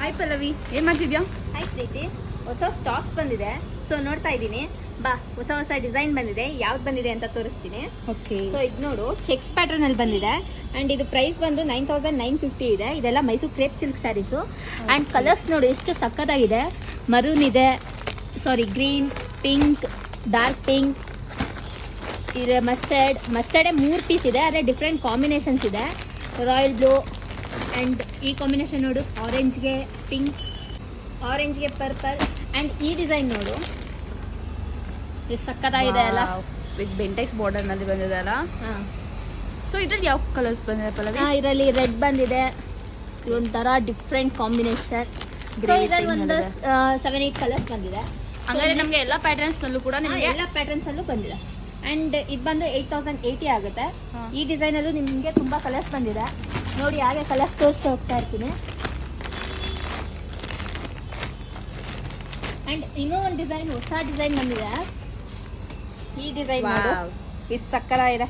Hi Pallavi ಏನ್ ಮಾಡ್ತಿದ್ಯಾ? Hi Preethi. ಹೊಸ ಸ್ಟಾಕ್ಸ್ ಬಂದಿದೆ. ಸೊ ನೋಡ್ತಾ ಇದ್ದೀನಿ. ಬಾ ಹೊಸ ಹೊಸ ಡಿಸೈನ್ ಬಂದಿದೆ. ಯಾವ್ದು ಬಂದಿದೆ ಅಂತ ತೋರಿಸ್ತೀನಿ. ಓಕೆ ಸೊ ಇದು ನೋಡು ಚೆಕ್ಸ್ ಪ್ಯಾಟರ್ನ್ ಅಲ್ಲಿ ಬಂದಿದೆ. ಅಂಡ್ ಇದು ಪ್ರೈಸ್ ಬಂದು ನೈನ್ ತೌಸಂಡ್ ನೈನ್ ಫಿಫ್ಟಿ ಇದೆ. ಇದೆಲ್ಲ Mysuru crepe silk sarees and colours ನೋಡು ಎಷ್ಟು ಸಕ್ಕತ್ತಾಗಿದೆ. ಮರೂನ್ ಇದೆ ಸಾರಿ ಗ್ರೀನ್ ಪಿಂಕ್ ಡಾರ್ಕ್ ಪಿಂಕ್ ಇದೆ ಮಸ್ಟರ್ಡ್ ಮಸ್ಟರ್ಡೇ ಮೂರು ಪೀಸ್ ಇದೆ ಆದರೆ ಡಿಫ್ರೆಂಟ್ ಕಾಂಬಿನೇಷನ್ಸ್ ಇದೆ. ರಾಯಲ್ ಬ್ಲೂ ಆ್ಯಂಡ್ ಈ ಕಾಂಬಿನೇಷನ್ ನೋಡು ಆರೆಂಜ್ಗೆ ಪಿಂಕ್ ಆರೆಂಜ್ಗೆ ಪರ್ಪಲ್ ಆ್ಯಂಡ್ ಈ ಡಿಸೈನ್ ನೋಡು. ಸಕ್ಕತ್ತಾಗಿದೆ ಅಲ್ಲ. ವಿತ್ ಬೆಂಟೆಕ್ಸ್ ಬಾರ್ಡರ್ನಲ್ಲಿ ಬಂದಿದೆ ಅಲ್ಲ? ಹಾಂ. ಸೊ ಇದ್ರಲ್ಲಿ ಯಾವ ಕಲರ್ಸ್ ಬಂದಿದೆ ಪಲ್ಲವಿ? ಇದರಲ್ಲಿ ರೆಡ್ ಬಂದಿದೆ. ಒಂಥರ ಡಿಫ್ರೆಂಟ್ ಕಾಂಬಿನೇಷನ್ ಸೊ ಇದರಲ್ಲಿ ಒಂದು. ಸೆವೆನ್ ಏಟ್ ಕಲರ್ಸ್ ಬಂದಿದೆ. ಹಂಗಾದ್ರೆ ನಮ್ಗೆ ಎಲ್ಲ ಪ್ಯಾಟರ್ನ್ಸ್ ನಲ್ಲೂ ಕೂಡ ನಿಮಗೆ ಎಲ್ಲ ಪ್ಯಾಟರ್ನ್ಸ್ ಅಲ್ಲೂ ಬಂದಿದೆ. ಅಂಡ್ ಇದು ಬಂದು ಏಯ್ಟ್ ತೌಸಂಡ್ ಏಯ್ಟಿ ಆಗುತ್ತೆ. ಈ ಡಿಸೈನಲ್ಲೂ ನಿಮಗೆ ತುಂಬಾ ಕಲರ್ಸ್ ಬಂದಿದೆ. ನೋಡಿ ಹಾಗೆ ಕಲರ್ಸ್ ತೋರಿಸ್ತಾ ಹೋಗ್ತಾ ಇರ್ತೀನಿ. ಅಂಡ್ ಇನ್ನೂ ಒಂದು ಡಿಸೈನ್ ಹೊಸ ಡಿಸೈನ್ ಬಂದಿದೆ. ಈ ಡಿಸೈನ್ ಇದು ಸಕ್ಕರ ಇದೆ.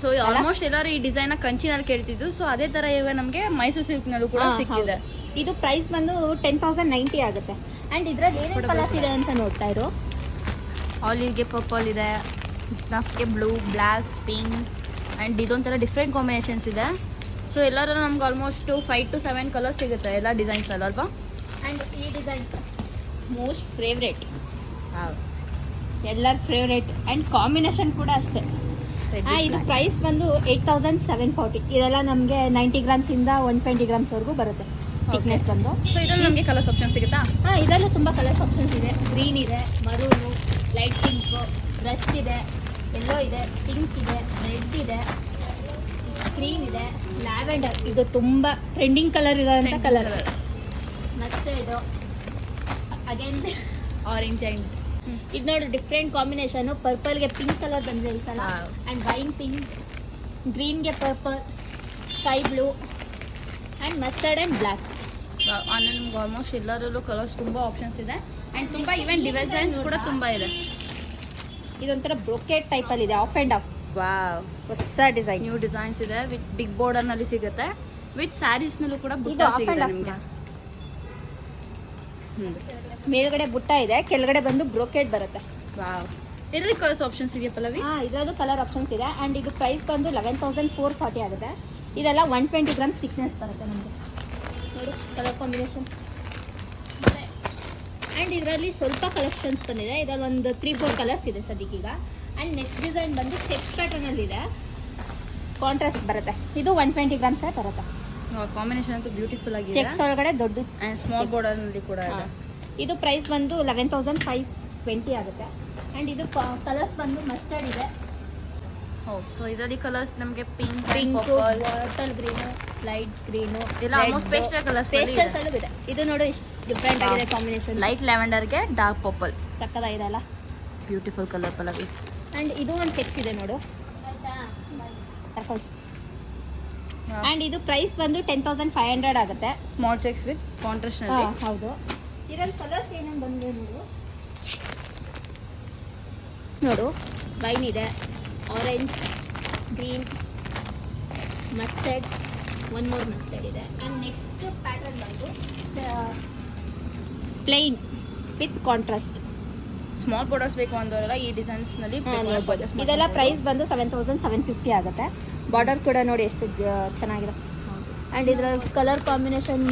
ಸೊ ಆಲ್ಮೋಸ್ಟ್ ಎಲ್ಲರೂ ಈ ಡಿಸೈನ್ನ ಕಂಚಿನಲ್ಲಿ ಕೇಳ್ತಿದ್ರು. ಸೊ ಅದೇ ತರ ಇವಾಗ ನಮಗೆ ಮೈಸೂರು ಸಿಲ್ಕ್ ನಲ್ಲೂ ಕೂಡ ಸಿಕ್ಕಿದೆ. ಇದು ಪ್ರೈಸ್ ಬಂದು ಟೆನ್ ತೌಸಂಡ್ ನೈಂಟಿ ಆಗುತ್ತೆ. ಅಂಡ್ ಇದ್ರಲ್ಲಿ ಏನೇನು ಕಲರ್ಸ್ ಇದೆ ಅಂತ ನೋಡ್ತಾ ಇರೋ. ಆಲಿವ್ಗೆ ಪರ್ಪಲ್ ಇದೆ ನಫ್ಗೆ ಬ್ಲೂ ಬ್ಲ್ಯಾಕ್ ಪಿಂಕ್ ಅಂಡ್ ಇದೊಂಥರ ಡಿಫ್ರೆಂಟ್ ಕಾಂಬಿನೇಷನ್ಸ್ ಇದೆ. ಸೊ ಎಲ್ಲರೂ ನಮ್ಗೆ almost five to seven colours ಸಿಗುತ್ತೆ ಎಲ್ಲ ಡಿಸೈನ್ಸ್ ಅಲ್ಲ ಅಲ್ವಾ? ಅಂಡ್ ಈ ಡಿಸೈನ್ ಮೋಸ್ಟ್ ಫೇವ್ರೇಟ್ ಎಲ್ಲರ ಫೇವ್ರೇಟ್ ಅಂಡ್ ಕಾಂಬಿನೇಷನ್ ಕೂಡ ಅಷ್ಟೇ. ಹಾಂ ಇದು ಪ್ರೈಸ್ ಬಂದು ಏಟ್ ತೌಸಂಡ್ ಸೆವೆನ್ ಫಾರ್ಟಿ ಇದೆಲ್ಲ ನಮಗೆ ನೈಂಟಿ ಗ್ರಾಮ್ಸಿಂದ ಒನ್ ಟ್ವೆಂಟಿ ಗ್ರಾಮ್ಸ್ವರೆಗೂ ಬರುತ್ತೆ. ಥಿಕ್ನೆಸ್ ಬಂದು. ಸೊ ಇದ್ರಲ್ಲಿ ನಮಗೆ ಕಲರ್ಸ್ ಆಪ್ಷನ್ ಸಿಗುತ್ತಾ? ಹಾಂ ಇದರಲ್ಲೂ ತುಂಬ ಕಲರ್ಸ್ ಆಪ್ಷನ್ಸ್ ಇದೆ. ಗ್ರೀನ್ ಇದೆ ಮರೂನು ಲೈಟ್ ಪಿಂಕು ರಸ್ಟ್ ಇದೆ ಎಲ್ಲೋ ಇದೆ ಪಿಂಕ್ ಇದೆ ರೆಡ್ ಇದೆ. ಕ್ರೀಮ್ ಇದೆ ಲ್ಯಾವೆಂಡರ್. ಇದು ತುಂಬ ಟ್ರೆಂಡಿಂಗ್ ಕಲರ್ ಇರೋಂಥ colour mustard again orange and ಇದು ನೋಡಿ ಡಿಫ್ರೆಂಟ್ ಕಾಂಬಿನೇಷನ್ ಪರ್ಪಲ್ಗೆ ಪಿಂಕ್ ಕಲರ್ ಬಂದಿದೆ ಈ ಸಲ. And wine pink ಗ್ರೀನ್ಗೆ purple sky blue and mustard and black online ನಿಮ್ಗೆ ಆಲ್ಮೋಸ್ಟ್ ಎಲ್ಲರಲ್ಲೂ ಕಲರ್ಸ್ ತುಂಬ ಆಪ್ಷನ್ಸ್ ಇದೆ. ಆ್ಯಂಡ್ ತುಂಬ ಈವನ್ ಈ ಡಿಸೈನ್ಸ್ ಕೂಡ? ತುಂಬ ಇದೆ. ಇದೊಂಥರ ಬ್ರೊಕೆಟ್ ಟೈಪಲ್ಲಿ ಇದೆ ಆಫ್ ಆ್ಯಂಡ್ ಆಫ್ ವಾವ್ ಹೊಸ ಡಿಸೈನ್ ನ್ಯೂ ಡಿಸೈನ್ಸ್ ಇದೆ. ವಿತ್ ಬಿಗ್ ಬಾರ್ಡರ್ನಲ್ಲಿ ಸಿಗುತ್ತೆ. ವಿತ್ ಸ್ಯಾರೀಸ್ನಲ್ಲೂ ಕೂಡ ಬುಟ್ಟ ಸಿಗುತ್ತೆ ನಿಮಗೆ. ಮೇಲ್ಗಡೆ ಬುಟ್ಟ ಇದೆ ಕೆಳಗಡೆ ಬಂದು ಬ್ರೋಕೆಟ್ ಬರುತ್ತೆ. ವಾವ್ ಇದರಲ್ಲಿ ಕಲರ್ಸ್ ಆಪ್ಷನ್ಸ್ ಇದೆಯಾ ಪಲ್ಲವಿ? ಹಾಂ ಇದರಲ್ಲೂ ಕಲರ್ ಆಪ್ಷನ್ಸ್ ಇದೆ. ಆ್ಯಂಡ್ ಇದು ಪ್ರೈಸ್ ಬಂದು ಲೆವೆನ್ ತೌಸಂಡ್ ಫೋರ್ ಫಾರ್ಟಿ ಆಗುತ್ತೆ. ಇದೆಲ್ಲ ಒನ್ ಟ್ವೆಂಟಿ ಗ್ರಾಮ್ಸ್ ಥಿಕ್ನೆಸ್ ಬರುತ್ತೆ ನಮಗೆ. ನೋಡಿ ಕಲರ್ ಕಾಂಬಿನೇಷನ್ ಆ್ಯಂಡ್ ಇದರಲ್ಲಿ ಸ್ವಲ್ಪ ಕಲೆಕ್ಷನ್ಸ್ ಬಂದಿದೆ. ಇದರಲ್ಲಿ ಒಂದು ತ್ರೀ ಫೋರ್ ಕಲರ್ಸ್ ಇದೆ ಸದ್ಯಕ್ಕೀಗ ಆ್ಯಂಡ್ ನೆಕ್ಸ್ಟ್ ಡಿಸೈನ್ ಬಂದು ಚೆಕ್ ಪ್ಯಾಟರ್ನಲ್ಲಿದೆ ಕಾಂಟ್ರಾಸ್ಟ್ ಬರುತ್ತೆ. ಇದು ಒನ್ ಟ್ವೆಂಟಿ ಗ್ರಾಮ್ಸೇ ಬರುತ್ತೆ. ಕಾಂಬಿನೇಷನ್ ಅಂತೂ ಬ್ಯೂಟಿಫುಲ್ ಆಗಿದೆ. ಚೆಕ್ಸ್ ಒಳಗಡೆ ದೊಡ್ಡ ಅಂಡ್ ಸ್ಮಾಲ್ ಬೋರ್ಡರ್ನಲ್ಲಿ ಕೂಡ ಇದೆ. ಇದು ಪ್ರೈಸ್ ಬಂದು ಲೆವೆನ್ ತೌಸಂಡ್ ಫೈವ್ ಟ್ವೆಂಟಿ ಆಗುತ್ತೆ. ಅಂಡ್ ಇದು ಕಲರ್ಸ್ ಬಂದು ಮಸ್ಟರ್ಡ್ ಇದೆ. ಹೌದು ಸೊ ಇದರಲ್ಲಿ ಕಲರ್ಸ್ ನಮಗೆ pink pink purple bottle green light green ಎಲ್ಲ ಆಲ್ಮೋಸ್ಟ್ pastel ಕಲರ್ಸ್ನಲ್ಲಿ ಪೇಸ್ಟಲ್ಸ್ ಇದೆ. ಇದೆ. ಇದು ನೋಡಿ ಇಷ್ಟು ಡಿಫ್ರೆಂಟ್. ಆಗಿದೆ ಕಾಂಬಿನೇಷನ್ ಲೈಟ್ ಲ್ಯಾವೆಂಡರ್ಗೆ ಡಾರ್ಕ್ ಪರ್ಪಲ್ ಸಕ್ಕದಾಗಿದೆ ಅಲ್ಲ. ಬ್ಯೂಟಿಫುಲ್ ಕಲರ್ ಪಲ್ಲವಿ ಆ್ಯಂಡ್ ಇದು ಒಂದು ಚೆಕ್ಸ್ ಇದೆ ನೋಡು. ಆ್ಯಂಡ್ ಇದು ಪ್ರೈಸ್ ಬಂದು ಟೆನ್ ತೌಸಂಡ್ ಫೈವ್ ಹಂಡ್ರೆಡ್ ಆಗುತ್ತೆ. ಸ್ಮಾಲ್ ಚೆಕ್ಸ್ ವಿತ್ ಕಾಂಟ್ರಾಸ್ಟ್ ಹೌದು. ಇದರಲ್ಲಿ ಕಲರ್ಸ್ ಏನೇನು ಬಂದಿದೆ ನೋಡು. ನೋಡು ವೈನ್ ಇದೆ. Orange green mustard one more mustard ಇದೆ. ಆ್ಯಂಡ್ ನೆಕ್ಸ್ಟ್ ಪ್ಯಾಟರ್ನ್ ಬಂದು plain with contrast small borders ಬೇಕು ಅಂದವರೆಲ್ಲ ಈ ಡಿಸೈನ್ಸ್ನಲ್ಲಿ ನೋಡ್ಬೋದು. ಇದೆಲ್ಲ ಪ್ರೈಸ್ ಬಂದು ಸೆವೆನ್ ತೌಸಂಡ್ ಸೆವೆನ್ ಫಿಫ್ಟಿ ಆಗುತ್ತೆ. ಬಾರ್ಡರ್ ಕೂಡ ನೋಡಿ ಎಷ್ಟು ಚೆನ್ನಾಗಿದೆ. ಆ್ಯಂಡ್ ಇದರ ಕಲರ್ ಕಾಂಬಿನೇಷನ್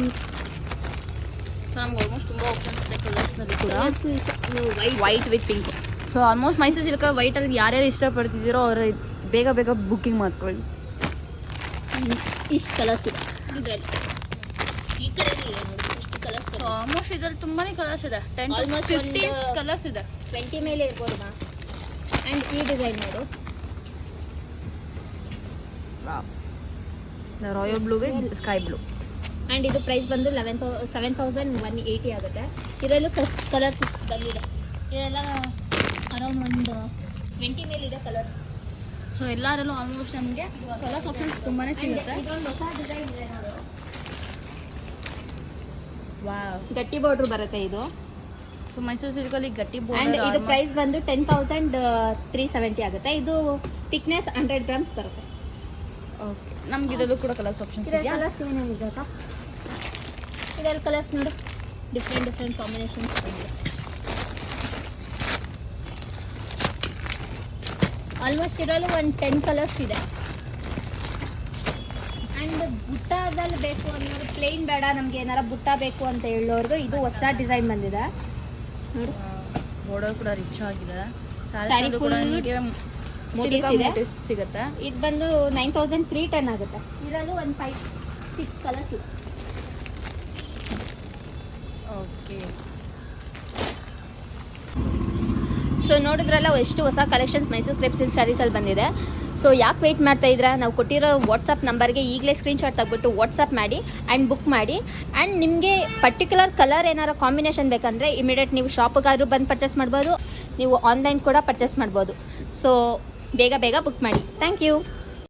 ಸೊ ನಮ್ಗೆ ಆಲ್ಮೋಸ್ಟ್ ತುಂಬಾ ಆಪ್ಷನ್ಸ್ ಇದೆ ಕೂಡ. White with pink so almost Mysuru silk white ಅಲ್ಲಿ ಯಾರ್ಯಾರು ಇಷ್ಟಪಡ್ತಿದ್ದೀರೋ ಅವರು ಬೇಗ ಬೇಗ ಬುಕ್ಕಿಂಗ್ ಮಾಡ್ಕೊಳ್ಳಿ. ಇಷ್ಟು ಕಲರ್ಸ್ ಇದೆ. ಇದರಲ್ಲಿ. ಈ ಕಡೆ ಇದೆ ನೋಡಿ ಇಷ್ಟು ಕಲರ್ಸ್ ಆಲ್ಮೋಸ್ಟ್ ಇದ್ರಲ್ಲಿ ತುಂಬಾನೇ ಕಲರ್ಸ್ ಇದೆ. ಟೆನ್ ಫಿಫ್ಟೀನ್ ಕಲರ್ಸ್ ಇದೆ. ಟ್ವೆಂಟಿ ಮೇಲೆ ಇರ್ಬೋದು ಆ್ಯಂಡ್ ಈ ಡಿಸೈನ್ ನೋಡು. Royal blue with sky blue and ಇದು ಪ್ರೈಸ್ ಬಂದು eleven thou seven thousand one eighty ಆಗುತ್ತೆ. ಇದರಲ್ಲೂ ಫಸ್ಟ್ ಕಲರ್ಸ್ ಬಂದಿದೆ. ಇದೆಲ್ಲ ಅರೌಂಡ್ ಒಂದು ಟ್ವೆಂಟಿ ಮೇಲೆ ಇದೆ ಕಲರ್ಸ್ ಸೊ ಎಲ್ಲರಲ್ಲೂ ಆಲ್ಮೋಸ್ಟ್ ನಮಗೆ ಕಲರ್ಸ್ ಆಪ್ಷನ್ಸ್ ತುಂಬಾನೇ ಸಿಗುತ್ತೆ. ಇದೊಂದು ಹೊಸ ಡಿಸೈನ್ ಇದೆ ನೋಡು. ಗಟ್ಟಿ ಬಾರ್ಡ್ರ್ ಬರುತ್ತೆ ಇದು. ಸೊ ಮೈಸೂರು ಸಿಲ್ಕಲ್ಲಿ ಗಟ್ಟಿ ಆ್ಯಂಡ್ ಇದು ಪ್ರೈಸ್ ಬಂದು ಟೆನ್ ತೌಸಂಡ್ ತ್ರೀ ಸೆವೆಂಟಿ ಆಗುತ್ತೆ. ಇದು ಥಿಕ್ನೆಸ್ ಹಂಡ್ರೆಡ್ ಗ್ರಾಮ್ಸ್ ಬರುತ್ತೆ. ಓಕೆ ನಮ್ಗೆ ಇದರಲ್ಲೂ ಕೂಡ ಕಲರ್ಸ್ ಆಪ್ಷನ್ ಕಲರ್ಸ್ ಇದ್ರಲ್ಲಿ ಕಲರ್ಸ್ ನೋಡು. ಡಿಫ್ರೆಂಟ್ ಡಿಫ್ರೆಂಟ್ ಕಾಂಬಿನೇಷನ್ಸ್ ಬಂದಿದೆ. ಆಲ್ಮೋಸ್ಟ್ ಇರಲು ಒಂದು ಟೆನ್ ಕಲರ್ಸ್ ಇದೆ. ಆ್ಯಂಡ್ ಬುಟ್ಟದಲ್ಲಿ ಬೇಕು ಅನ್ನೋರು ಪ್ಲೇನ್ ಬೇಡ ನಮಗೆ ಏನಾರ ಬುಟ್ಟ ಬೇಕು ಅಂತ ಹೇಳೋರ್ಗು ಇದು ಹೊಸ ಡಿಸೈನ್ ಬಂದಿದೆ. ನೋಡಿ. ಬಾರ್ಡರ್ ಕೂಡ ರಿಚ್ ಆಗಿದೆ. Saree ಸ್ಯಾರಿ ಕೂಡ full ನಿಮಗೆ ಸಿಗುತ್ತೆ? ಇದು ಬಂದು ನೈನ್ ತೌಸಂಡ್ ತ್ರೀ ಟೆನ್ ಆಗುತ್ತೆ. ಇದರಲ್ಲೂ ಒಂದು ಫೈವ್ ಸಿಕ್ಸ್ ಕಲರ್ಸ್ ಇದೆ. ಓಕೆ ಸೊ ನೋಡಿದ್ರಲ್ಲ ಎಷ್ಟು ಹೊಸ ಕಲೆಕ್ಷನ್ಸ್ ಮೈಸೂರು ಕ್ರೇಪ್ ಸಿಲ್ಕ್ ಸ್ಯಾರೀಸಲ್ಲಿ ಬಂದಿದೆ. ಸೊ ಯಾಕೆ ವೆಯ್ಟ್ ಮಾಡ್ತಾ ಇದ್ದೀರಾ ನಾವು ಕೊಟ್ಟಿರೋ ವಾಟ್ಸಪ್ ನಂಬರ್ಗೆ ಈಗಲೇ ಸ್ಕ್ರೀನ್ಶಾಟ್ ತೆಗ್ಬಿಟ್ಟು ವಾಟ್ಸಪ್ ಮಾಡಿ ಆ್ಯಂಡ್ ಬುಕ್ ಮಾಡಿ. ಆ್ಯಂಡ್ ನಿಮಗೆ ಪರ್ಟಿಕ್ಯುಲರ್ ಕಲರ್ ಏನಾರು ಕಾಂಬಿನೇಷನ್ ಬೇಕಂದರೆ ಇಮಿಡಿಯೇಟ್ ನೀವು ಶಾಪಿಗಾದ್ರೂ ಬಂದು ಪರ್ಚೇಸ್ ಮಾಡ್ಬೋದು, ನೀವು ಆನ್ಲೈನ್ ಕೂಡ ಪರ್ಚೇಸ್ ಮಾಡ್ಬೋದು. ಸೊ ಬೇಗ ಬೇಗ ಬುಕ್ ಮಾಡಿ. Thank you